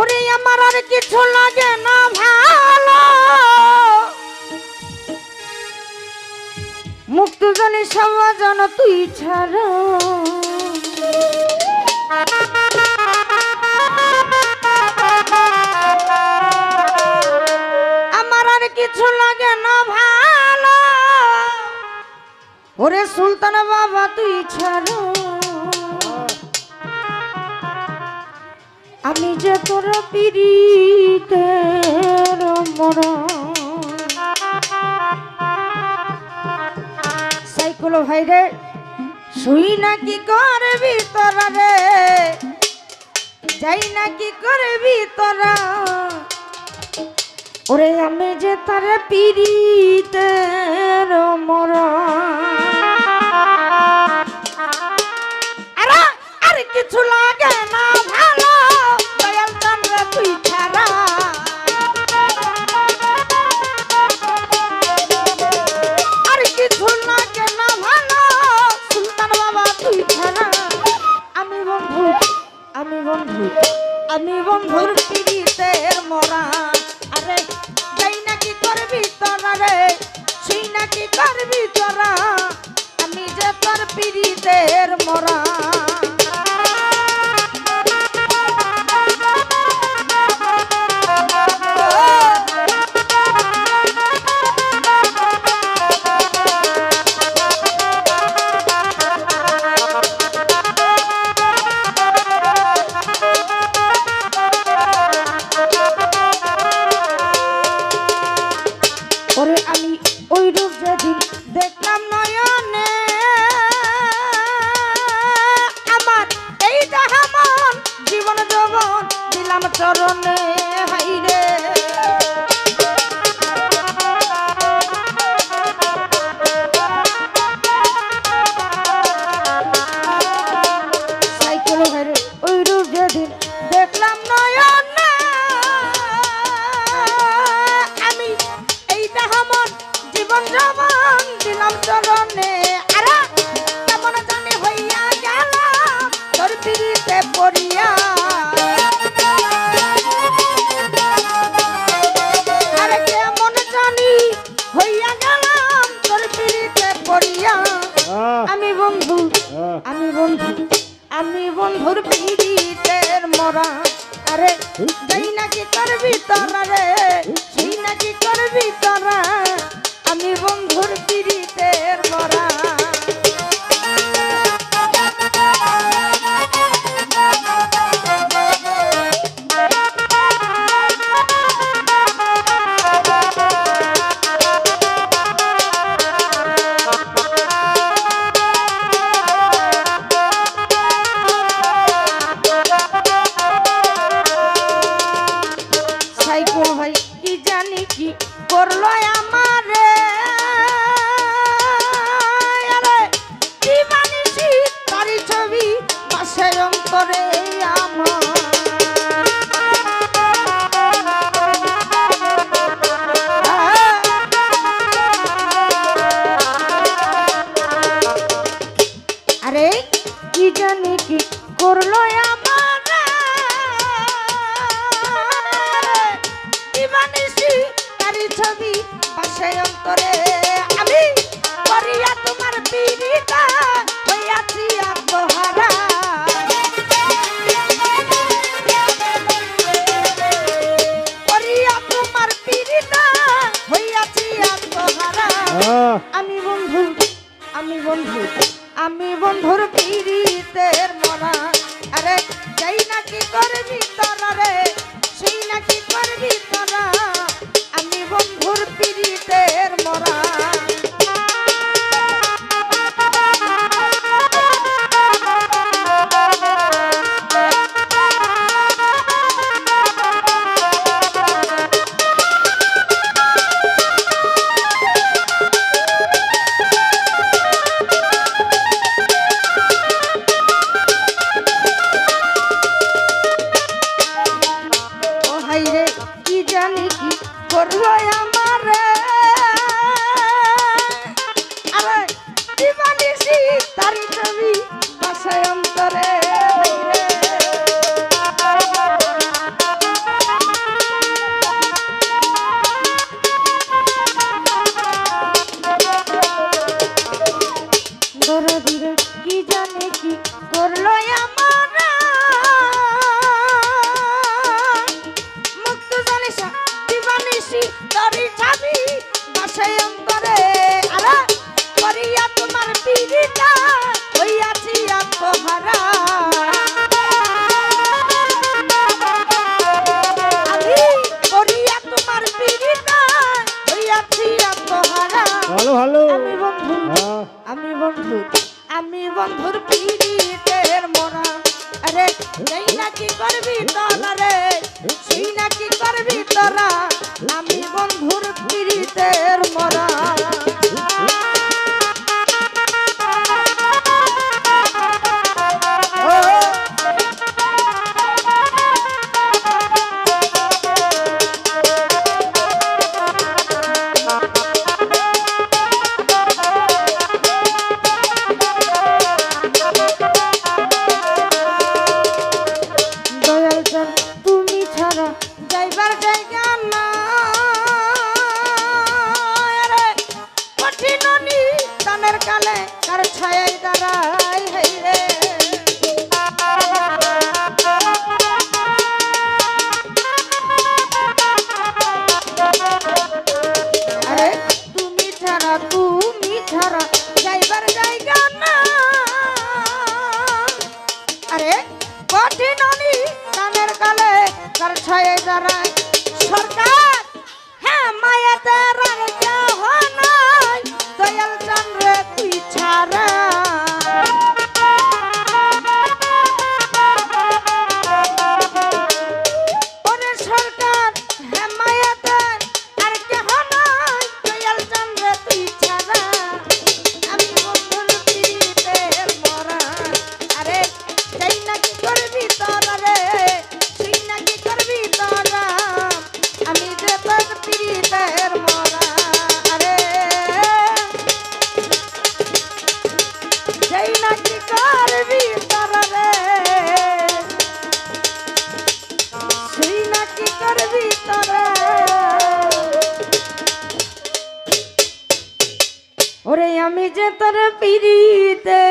ওরে আমার আর কিছু লাগে না ভালো। মুক্ত জানি সমাজন তুই ছাড়া। আমার আর কিছু লাগে না ভালো। ওরে সুলতান বাবা তুই ছাড়া। আমি যে তোর পিড়িতের মরা সাইকেল ভাই রে, শুই না কি করবি তোরা রে? যাই না কি করবি তোরা ওরে আমি যে তার পিড়িতের মরা আরে কিছু লাগে বন্ধু, আমি বন্ধু, আমি বন্ধুর পিড়িতে মরা। আরে, যাই নাকি করবি তোরা রে, সেই নাকি করবি তোরা। আমি যে তোর পিড়িতে মরা। পড়িয়া আরে কেমন জানি হইয়া গেলাম তোর পিড়িতে পড়িয়া। আমি বন্ধু আমি বন্ধু আমি বন্ধুর পিড়িতের মরা। আরে যাই নাকি করবি তোরা রে? সেই নাকি করবি তোরা আমি বন্ধুর পিড়িতের করল আমার। দিবানিসি তারি ছবি পাশে অন্তরে। আমি করিয়া তোমার পিড়িতা হইয়াছি আত্মহারা। আমি বন্ধু আমি বন্ধু আমি বন্ধুর পিড়িতের মরা। আরে যাই নাকি করবি তোরা রে সেই নাকি করবি তোরা। আমি বন্ধুর পিড়িতের বাসি তরি ছাবি বাসে অন্তরে। আরা করিয়া তোমার পীড়িতা হইয়াছি আত্মহারা। ভালো ভালো। আমি বন্ধু হ্যাঁ। আমি বন্ধু আমি বন্ধুর পীড়িতের মরা। আরে সেই নাকি করবি তোরা রে সেই নাকি করবি তোরা? রইবার জায়গা না কঠিন নিতানের ছায় যারা সরকার যে তোর পিড়িতে